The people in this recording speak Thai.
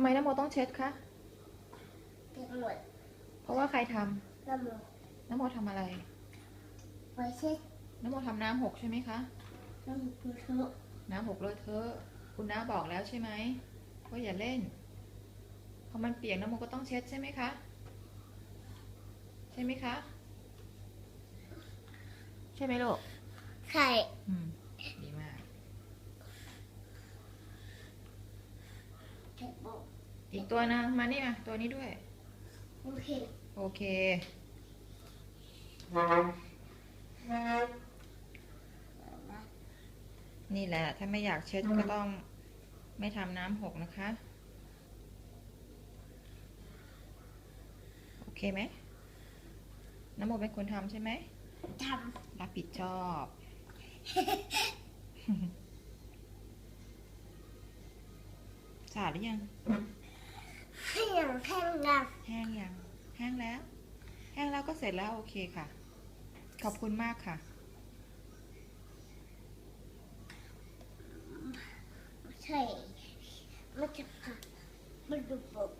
ำไมน้ำโมต้องเช็ดคะเก็บหมดเพราะว่าใครทำน้ำมันน้ำโมทำอะไรไว้เช็ดน้ำโมทำน้ำหกใช่ไหมคะ น้ำมันเถอะน้ำหกเลอะเทอะคุณน้าบอกแล้วใช่ไหมว่าอย่าเล่นพอมันเปียกน้ำโมก็ต้องเช็ดใช่ไหมคะ ใช่ไหมคะ ใช่ไหมลูก ไข่อืม ดีมาก เก็บหมด อีกตัวนะ มานี่มาตัวนี้ด้วย โอเค โอเค นี่แหละ ถ้าไม่อยากเช็ดก็ต้องไม่ทำน้ำหกนะคะ โอเคไหม น้ำโมเป็นคนทำใช่ไหมทรับผิดชอบ สะอาดหรือยังำให้อย่าง แห้งยัง แห้งแล้ว แห้งแล้วก็เสร็จแล้วโอเคค่ะ ขอบคุณมากค่ะ ใช่มันจะผักมันดูปก